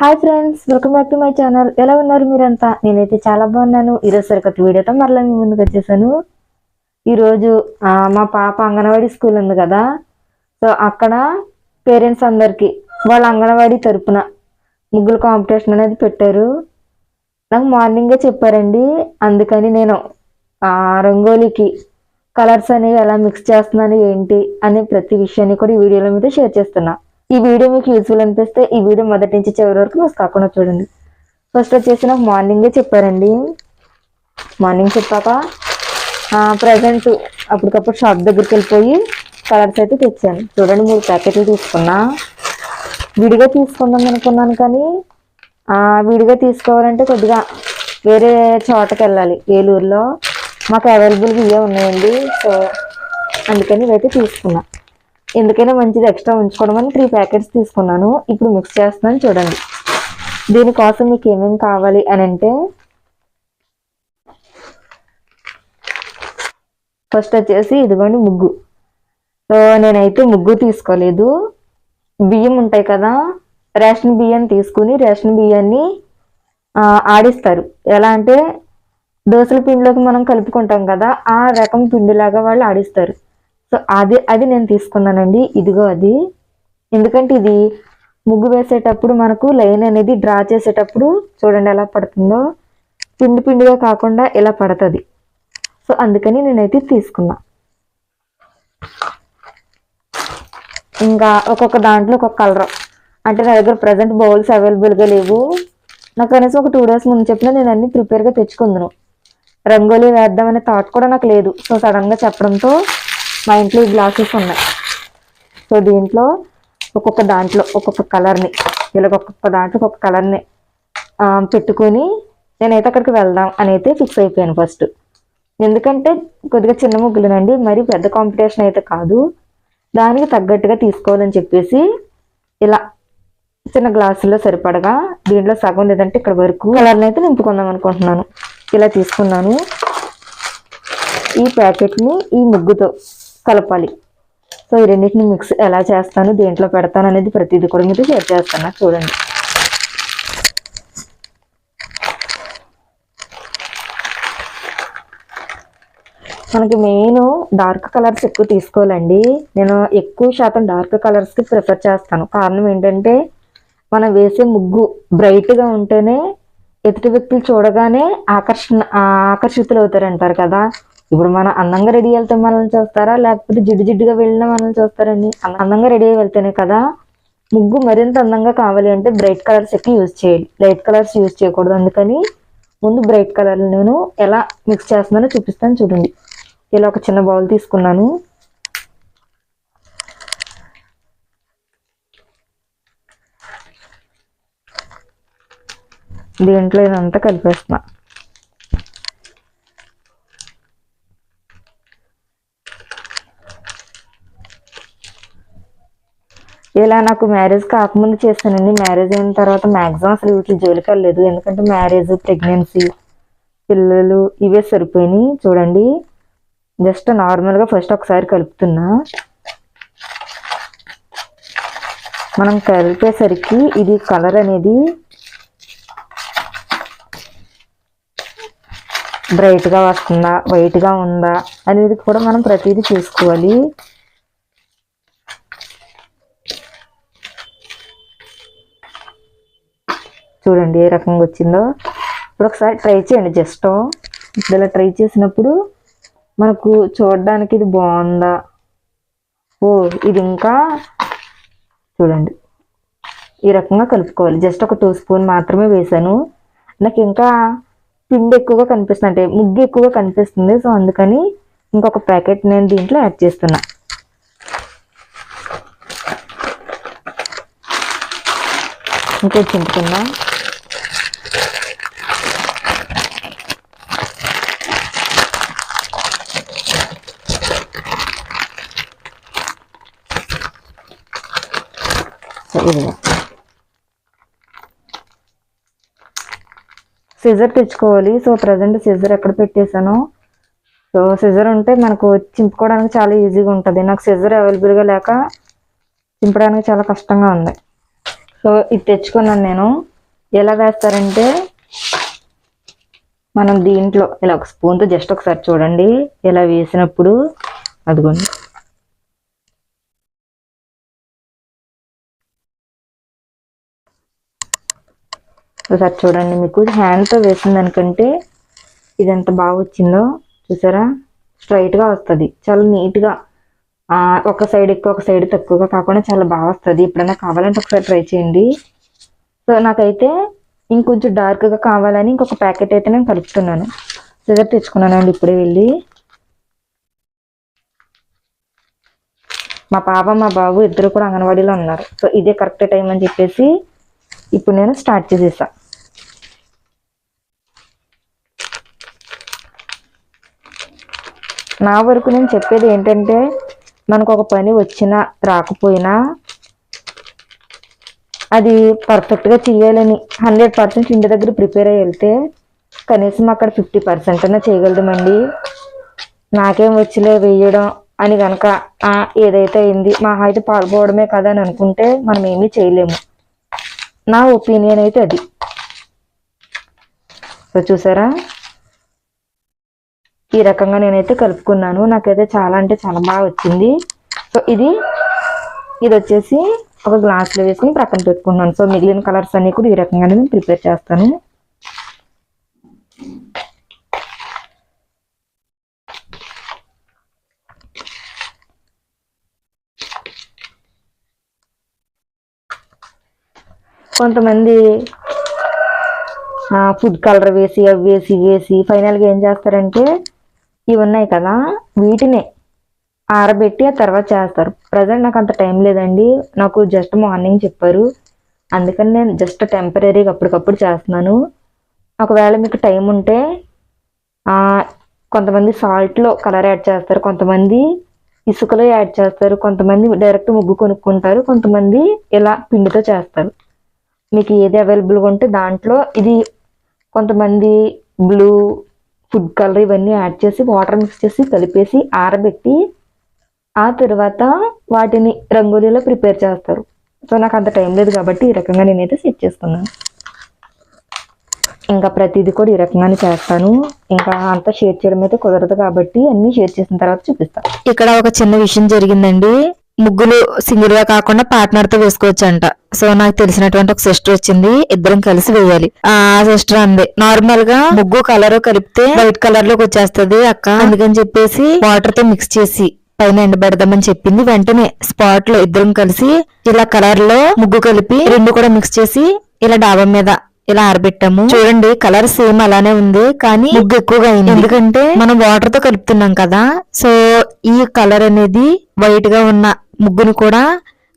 Hi friends welcome back to my channel. ఎలా ఉన్నారు మీరంతా? నేనైతే చాలా బాగున్నాను. ఈరోజు సరికొత్త వీడియోతో మరలా మీ ముందుకు వచ్చేసాను. ఈరోజు మా పాప అంగన్వాడీ స్కూల్ ఉంది కదా. సో అక్కడ పేరెంట్స్ అందరికీ వాళ్ళ అంగన్వాడీ తరపున ముగ్గుల కాంపిటీషన్ అనేది పెట్టారు. నాకు మార్నింగే చెప్పారండి. అందుకని నేను రంగోలీకి కలర్స్ అనేవి ఎలా మిక్స్ చేస్తున్నాను ఏంటి అనే ప్రతి విషయాన్ని కూడా ఈ వీడియోలో మీతో షేర్ చేస్తున్నా. ఈ వీడియో మీకు యూస్ఫుల్ అనిపిస్తే ఈ వీడియో మొదటి నుంచి చివరి వరకు మిస్ కాకుండా చూడండి. ఫస్ట్ వచ్చేసి నాకు మార్నింగే చెప్పారండి. మార్నింగ్ చెప్పాక ప్రజెంట్ అప్పటికప్పుడు షాప్ దగ్గరికి వెళ్ళిపోయి కలర్స్ అయితే తెచ్చాను. చూడండి మూడు ప్యాకెట్లు తీసుకున్నా. విడిగా తీసుకుందాం అనుకున్నాను కానీ విడిగా తీసుకోవాలంటే కొద్దిగా వేరే చోటకి వెళ్ళాలి. ఏలూరులో మాకు అవైలబుల్గా ఇవే ఉన్నాయండి. సో అందుకని ఇవైతే తీసుకున్నా. ఎందుకైనా మంచిది ఎక్స్ట్రా ఉంచుకోవడం అని త్రీ ప్యాకెట్స్ తీసుకున్నాను. ఇప్పుడు మిక్స్ చేస్తున్నాను చూడండి. దీనికోసం మీకు ఏమేమి కావాలి అని అంటే ఫస్ట్ వచ్చేసి ఇదిగోండి ముగ్గు. సో నేనైతే ముగ్గు తీసుకోలేదు. బియ్యం ఉంటాయి కదా రేషన్ బియ్యం తీసుకుని రేషన్ బియ్యాన్ని ఆడిస్తారు. ఎలా అంటే దోసల పిండిలోకి మనం కలుపుకుంటాం కదా ఆ రకం పిండిలాగా వాళ్ళు ఆడిస్తారు. సో అది అది నేను తీసుకున్నానండి. ఇదిగో అది. ఎందుకంటే ఇది ముగ్గు వేసేటప్పుడు మనకు లైన్ అనేది డ్రా చేసేటప్పుడు చూడండి ఎలా పడుతుందో. పిండి పిండిగా కాకుండా ఇలా పడుతుంది. సో అందుకని నేనైతే తీసుకున్నా. ఇంకా ఒక్కొక్క దాంట్లో ఒక్కొక్క కలర్. అంటే నా దగ్గర ప్రజెంట్ బౌల్స్ అవైలబుల్గా లేవు. నాకు కనీసం ఒక టూ డేస్ ముందు చెప్పిన నేను అన్ని ప్రిపేర్గా తెచ్చుకుందును. రంగోలీ వేద్దామనే థాట్ కూడా నాకు లేదు. సో సడన్గా చెప్పడంతో మా ఇంట్లో ఈ గ్లాసెస్ ఉన్నాయి. సో దీంట్లో ఒక్కొక్క దాంట్లో ఒక్కొక్క కలర్ని ఇలా ఒక్కొక్క దాంట్లో ఒక్కొక్క కలర్ని పెట్టుకొని నేనైతే అక్కడికి వెళ్దాం అని అయితే ఫిక్స్ అయిపోయాను ఫస్ట్. ఎందుకంటే కొద్దిగా చిన్న ముగ్గులేనండి మరి పెద్ద కాంపిటీషన్ అయితే కాదు. దానికి తగ్గట్టుగా తీసుకోవాలని చెప్పేసి ఇలా చిన్న గ్లాసుల్లో సరిపడగా దీంట్లో సగం లేదంటే ఇక్కడ వరకు కలర్ని అయితే నింపుకుందాం అనుకుంటున్నాను. ఇలా తీసుకున్నాను. ఈ ప్యాకెట్ని ఈ ముగ్గుతో కలపాలి. సో ఈ రెండింటిని మిక్స్ ఎలా చేస్తాను దేంట్లో పెడతాను అనేది ప్రతిదీ కూడా మీకు షేర్ చేస్తాను. చూడండి. మనకి మెయిన్ డార్క్ కలర్స్ ఎక్కువ తీసుకోవాలండి. నేను ఎక్కువ శాతం డార్క్ కలర్స్కి ప్రిఫర్ చేస్తాను. కారణం ఏంటంటే మనం వేసే ముగ్గు బ్రైట్గా ఉంటేనే ఎదుటి వ్యక్తులు చూడగానే ఆకర్షణ ఆకర్షితులు అవుతారంటారు కదా. ఇప్పుడు మనం అందంగా రెడీ వెళ్తే మనల్ని చూస్తారా? లేకపోతే జిడ్డు జిడ్డుగా వెళ్ళినా మనల్ని చూస్తారండి. అందంగా రెడీ అయ్యి వెళ్తేనే కదా ముగ్గు మరింత అందంగా కావాలి అంటే బ్రైట్ కలర్స్ ఎక్కువ యూజ్ చేయాలి. లైట్ కలర్స్ యూజ్ చేయకూడదు. అందుకని ముందు బ్రైట్ కలర్ నేను ఎలా మిక్స్ చేస్తున్నానో చూపిస్తాను చూడండి. ఇలా ఒక చిన్న బౌల్ తీసుకున్నాను. దీంట్లో ఇదంతా కలిపేస్తున్నా. ఇలా నాకు మ్యారేజ్ కాకముందు చేస్తానండి మ్యారేజ్ అయిన తర్వాత మ్యాక్సిమం అసలు వీటి జోలికి వెళ్ళలేదు. ఎందుకంటే మ్యారేజ్ ప్రెగ్నెన్సీ పిల్లలు ఇవే సరిపోయినాయి. చూడండి. జస్ట్ నార్మల్గా ఫస్ట్ ఒకసారి కలుపుతున్నా. మనం కలిపేసరికి ఇది కలర్ అనేది బ్రైట్గా వస్తుందా వైట్గా ఉందా అనేది కూడా మనం ప్రతిదీ చూసుకోవాలి. చూడండి ఏ రకంగా వచ్చిందో. ఇప్పుడు ఒకసారి ట్రై చేయండి జస్ట్. ఇప్పుడు ఇలా ట్రై చేసినప్పుడు మనకు చూడడానికి ఇది బాగుందా? ఓ ఇది ఇంకా చూడండి. ఈ రకంగా కలుపుకోవాలి. జస్ట్ ఒక టూ స్పూన్ మాత్రమే వేసాను. నాకు ఇంకా పిండి ఎక్కువగా కనిపిస్తుంది. అంటే ముగ్గు ఎక్కువగా కనిపిస్తుంది. సో అందుకని ఇంకొక ప్యాకెట్ నేను దీంట్లో యాడ్ చేస్తున్నా. ఇంకో చింపుకుందాం ఇదిగో సిజర్ తెచ్చుకోవాలి. సో ప్రజెంట్ సిజర్ ఎక్కడ పెట్టేశాను. సో సిజర్ ఉంటే మనకు చింపుకోవడానికి చాలా ఈజీగా ఉంటుంది. నాకు సిజర్ అవైలబుల్గా లేక చింపడానికి చాలా కష్టంగా ఉంది. సో ఇది తెచ్చుకున్నాను నేను. ఎలా వేస్తారంటే మనం దీంట్లో ఇలా ఒక స్పూన్తో జస్ట్ ఒకసారి చూడండి. ఇలా వేసినప్పుడు అదిగోండి. ఒకసారి చూడండి మీకు. హ్యాండ్తో వేసిన దానికంటే ఇది ఎంత బాగా వచ్చిందో చూసారా? స్ట్రైట్గా వస్తుంది. చాలా నీట్గా ఒక సైడ్ ఎక్కువ ఒక సైడ్ తక్కువగా కాకుండా చాలా బాగా వస్తుంది. ఎప్పుడైనా కావాలంటే ఒకసారి ట్రై చేయండి. సో నాకైతే ఇంకొంచెం డార్క్గా కావాలని ఇంకొక ప్యాకెట్ అయితే నేను కలుపుతున్నాను. సిజర్ తెచ్చుకున్నానండి ఇప్పుడే వెళ్ళి. మా పాప మా బాబు ఇద్దరు కూడా అంగన్వాడీలో ఉన్నారు. సో ఇదే కరెక్ట్ టైం అని చెప్పేసి ఇప్పుడు నేను స్టార్ట్ చేసేసాను నా వరకు నేను చెప్పేది ఏంటంటే మనకు ఒక పని వచ్చినా రాకపోయినా అది పర్ఫెక్ట్గా చేయాలని హండ్రెడ్ పర్సెంట్ ఇంటి దగ్గర ప్రిపేర్ అయ్యి వెళ్తే కనీసం అక్కడ ఫిఫ్టీ పర్సెంట్ అయినా చేయగలదామండి. నాకేం వచ్చిలే వేయడం అని కనుక ఏదైతే అయింది మా అయితే పాల్పోవడమే కదా అని అనుకుంటే మనం ఏమీ చేయలేము. నా ఒపీనియన్ అయితే అది. సో చూసారా? ఈ రకంగా నేనైతే కలుపుకున్నాను. నాకైతే చాలా అంటే చాలా బాగా వచ్చింది. సో ఇది ఇది వచ్చేసి ఒక గ్లాస్లో వేసుకుని ప్రక్కన పెట్టుకున్నాను సో మిగిలిన కలర్స్ అన్ని కూడా ఈ రకంగానే నేను ప్రిపేర్ చేస్తాను. కొంతమంది ఫుడ్ కలర్ వేసి అవి వేసి వేసి ఫైనల్గా ఏం చేస్తారంటే ఇవి ఉన్నాయి కదా వీటినే ఆరబెట్టి ఆ తర్వాత చేస్తారు. ప్రజెంట్ నాకు అంత టైం లేదండి. నాకు జస్ట్ మార్నింగ్ చెప్పారు. అందుకని నేను జస్ట్ టెంపరీగా అప్పటికప్పుడు చేస్తున్నాను. ఒకవేళ మీకు టైం ఉంటే కొంతమంది సాల్ట్లో కలర్ యాడ్ చేస్తారు. కొంతమంది ఇసుకలో యాడ్ చేస్తారు. కొంతమంది డైరెక్ట్ ముగ్గు కొనుక్కుంటారు. కొంతమంది ఇలా పిండితో చేస్తారు. మీకు ఏది అవైలబుల్గా ఉంటే దాంట్లో ఇది కొంతమంది బ్లూ ఫుడ్ కలర్ ఇవన్నీ యాడ్ చేసి వాటర్ మిక్స్ చేసి కలిపేసి ఆరబెట్టి ఆ తర్వాత వాటిని రంగోలీలో ప్రిపేర్ చేస్తారు. సో నాకు అంత టైం లేదు కాబట్టి ఈ రకంగా నేనైతే సెట్ చేసుకున్నాను. ఇంకా ప్రతిదీ కూడా ఈ రకంగానే చేస్తాను. ఇంకా అంతా షేర్ చేయడం అయితే కుదరదు కాబట్టి అన్నీ షేర్ చేసిన తర్వాత చూపిస్తాను. ఇక్కడ ఒక చిన్న విషయం జరిగిందండి. ముగ్గులు సింగిల్గా కాకుండా పార్ట్నర్తో వేసుకోవచ్చు అంట సో నాకు తెలిసినటువంటి ఒక సిస్టర్ వచ్చింది. ఇద్దరం కలిసి వేయాలి. ఆ సిస్టర్ అంది నార్మల్గా ముగ్గు కలర్ కలిపితే వైట్ కలర్లోకి వచ్చేస్తుంది అక్క. అందుకని చెప్పేసి వాటర్తో మిక్స్ చేసి పైన ఎండబెడదామని చెప్పింది. వెంటనే స్పాట్లో ఇద్దరం కలిసి ఇలా కలర్లో ముగ్గు కలిపి రెండు కూడా మిక్స్ చేసి ఇలా డాబా మీద ఇలా ఆరబెట్టాము. చూడండి కలర్ సేమ్ అలానే ఉంది కానీ ముగ్గు ఎక్కువగా అయింది. ఎందుకంటే మనం వాటర్తో కలుపుతున్నాం కదా సో ఈ కలర్ అనేది వైట్గా ఉన్న ముగ్గును కూడా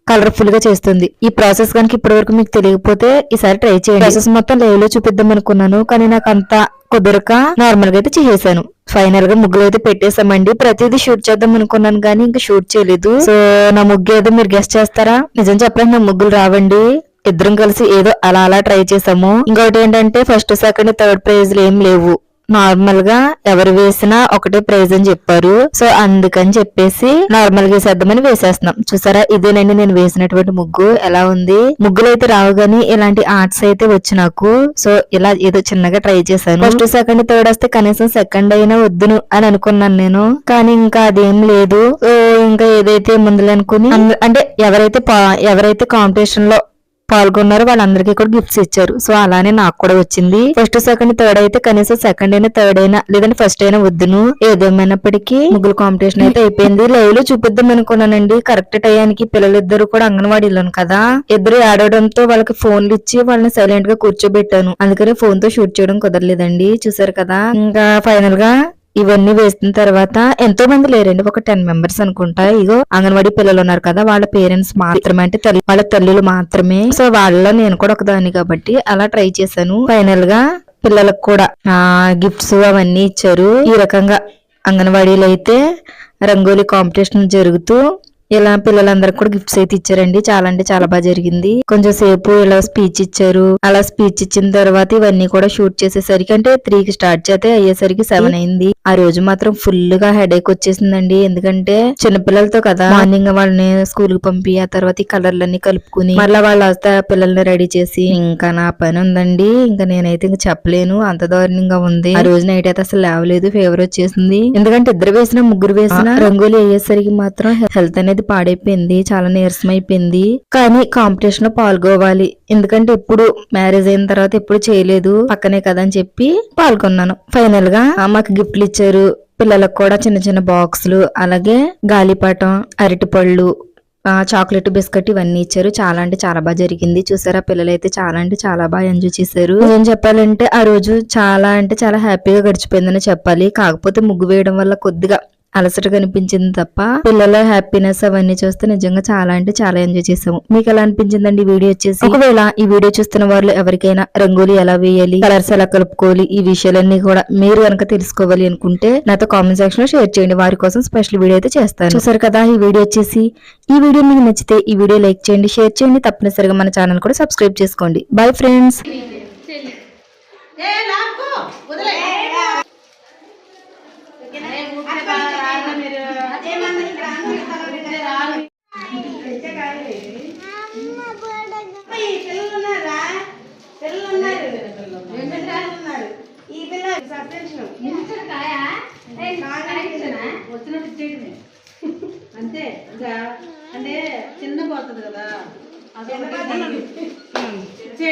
కలర్ఫుల్గా చేస్తుంది. ఈ ప్రాసెస్ కనుక ఇప్పటి వరకు మీకు తెలియకపోతే ఈసారి ట్రై చేయండి. ప్రాసెస్ మొత్తం లైవ్లో చూపిద్దాం అనుకున్నాను కానీ నాకు అంత కుదరక నార్మల్గా అయితే చేసేసాను. ఫైనల్గా ముగ్గులు అయితే పెట్టేసామండి ప్రతిదీ షూట్ చేద్దాం అనుకున్నాను కానీ ఇంకా షూట్ చేయలేదు. సో నా ముగ్గు ఏదో మీరు గెస్ట్ చేస్తారా? నిజం చెప్పడానికి నా ముగ్గులు రావండి. ఇద్దరం కలిసి ఏదో అలా అలా ట్రై చేసాము. ఇంకోటి ఏంటంటే ఫస్ట్ సెకండ్ థర్డ్ ప్రైజ్ ఏం లేవు. నార్మల్గా ఎవరు వేసినా ఒకటే ప్రైజ్ అని చెప్పారు. సో అందుకని చెప్పేసి నార్మల్గా వేసేద్దామని వేసేస్తున్నాం. చూసారా? ఇదేనండి నేను వేసినటువంటి ముగ్గు. ఎలా ఉంది? ముగ్గులు అయితే రావు గాని ఇలాంటి ఆర్ట్స్ అయితే వచ్చి నాకు. సో ఇలా ఏదో చిన్నగా ట్రై చేశాను. ఫస్ట్ సెకండ్ థర్డ్ వస్తే కనీసం సెకండ్ అయినా వద్దును అని అనుకున్నాను నేను. కానీ ఇంకా అదేం లేదు. ఇంకా ఏదైతే ముందులే అనుకుని అంటే ఎవరైతే ఎవరైతే కాంపిటీషన్లో పాల్గొన్నారు వాళ్ళందరికీ కూడా గిఫ్ట్స్ ఇచ్చారు. సో అలానే నాకు కూడా వచ్చింది. ఫస్ట్ సెకండ్ థర్డ్ అయితే కనీసం సెకండ్ అయినా థర్డ్ అయినా లేదంటే ఫస్ట్ అయినా వద్దును. ఏదేమైనప్పటికీ ముగ్గులు కాంపిటీషన్ అయితే అయిపోయింది. లైవ్లో చూపిద్దాం అనుకున్నానండి. కరెక్ట్ టైంకి పిల్లలిద్దరు కూడా అంగన్వాడీలో కదా. ఇద్దరు ఆడవడంతో వాళ్ళకి ఫోన్లు ఇచ్చి వాళ్ళని సైలెంట్గా కూర్చోబెట్టాను. అందుకని ఫోన్తో షూట్ చేయడం కుదరలేదండి. చూసారు కదా. ఇంకా ఫైనల్గా ఇవన్నీ వేసిన తర్వాత ఎంతో మంది లేరండి. ఒక టెన్ మెంబర్స్ అనుకుంటా. ఇగో అంగన్వాడీ పిల్లలు ఉన్నారు కదా వాళ్ళ పేరెంట్స్ మాత్రమే అంటే వాళ్ళ తల్లులు మాత్రమే. సో వాళ్ళ నేను కూడా ఒకదాన్ని కాబట్టి అలా ట్రై చేశాను. ఫైనల్గా పిల్లలకు కూడా గిఫ్ట్స్ అవన్నీ ఇచ్చారు. ఈ రకంగా అంగన్వాడీలో అయితే రంగోలీ కాంపిటీషన్ జరుగుతూ ఇలా పిల్లలందరికి కూడా గిఫ్ట్స్ అయితే ఇచ్చారండి. చాలా అంటే చాలా బాగా జరిగింది. కొంచెం సేపు ఇలా స్పీచ్ ఇచ్చారు. అలా స్పీచ్ ఇచ్చిన తర్వాత ఇవన్నీ కూడా షూట్ చేసేసరికి అంటే త్రీ కి స్టార్ట్ చేస్తే అయ్యేసరికి సెవెన్ అయింది. ఆ రోజు మాత్రం ఫుల్గా హెడేక్ వచ్చేసిందండి. ఎందుకంటే చిన్నపిల్లలతో కదా. మార్నింగ్ వాళ్ళని స్కూల్కి పంపి ఆ తర్వాత ఈ కలర్లన్నీ కలుపుకుని మళ్ళీ వాళ్ళు వస్తే ఆ పిల్లల్ని రెడీ చేసి ఇంకా నా పని ఉందండి. ఇంకా నేనైతే ఇంకా చెప్పలేను. అంత దారుణంగా ఉంది. ఆ రోజు నైట్ అయితే అసలు లేవలేదు. ఫీవర్ వచ్చేసింది. ఎందుకంటే ఇద్దరు వేసిన ముగ్గురు వేసిన రంగోలి అయ్యేసరికి మాత్రం హెల్త్ అనేది పాడైపోయింది చాలా నీరసం అయిపోయింది కానీ కాంపిటీషన్లో పాల్గొవాలి. ఎందుకంటే ఎప్పుడు మ్యారేజ్ అయిన తర్వాత ఎప్పుడు చేయలేదు. పక్కనే కదా అని చెప్పి పాల్గొన్నాను. ఫైనల్గా మాకు గిఫ్ట్లు ఇచ్చారు. పిల్లలకు కూడా చిన్న చిన్న బాక్సులు అలాగే గాలిపటం అరటిపళ్ళు ఆ, చాక్లెట్ బిస్కెట్ ఇవన్నీ ఇచ్చారు. చాలా అంటే చాలా బాగా జరిగింది. చూసారా పిల్లలు అయితే చాలా అంటే చాలా బాగా ఎంజాయ్ చేశారు. ఏం చెప్పాలంటే ఆ రోజు చాలా అంటే చాలా హ్యాపీగా గడిచిపోయిందని చెప్పాలి. కాకపోతే ముగ్గు వేయడం వల్ల కొద్దిగా అలసట కనిపించింది తప్ప పిల్లల హ్యాపీనెస్ అవన్నీ చూస్తే నిజంగా చాలా అంటే చాలా ఎంజాయ్ చేసాము మీకు ఎలా అనిపించిందండి ఈ వీడియో వచ్చేసి? ఒకవేళ ఈ వీడియో చూస్తున్న వాళ్ళు ఎవరికైనా రంగోలీ ఎలా వేయాలి కలర్స్ ఎలా కలుపుకోవాలి ఈ విషయాలన్నీ కూడా మీరు కనుక తెలుసుకోవాలి అనుకుంటే నాతో కామెంట్ సెక్షన్లో షేర్ చేయండి. వారి కోసం స్పెషల్ వీడియో అయితే చేస్తాను. చూసారు కదా ఈ వీడియో వచ్చేసి? ఈ వీడియో మీకు నచ్చితే ఈ వీడియో లైక్ చేయండి షేర్ చేయండి. తప్పనిసరిగా మన ఛానల్ కూడా సబ్స్క్రైబ్ చేసుకోండి. బై ఫ్రెండ్స్ వదిలే. వచ్చినట్టు ఇచ్చేయడమే అంతే ఇంకా అంటే చిన్న పోతుంది కదా. ఇచ్చేయ్.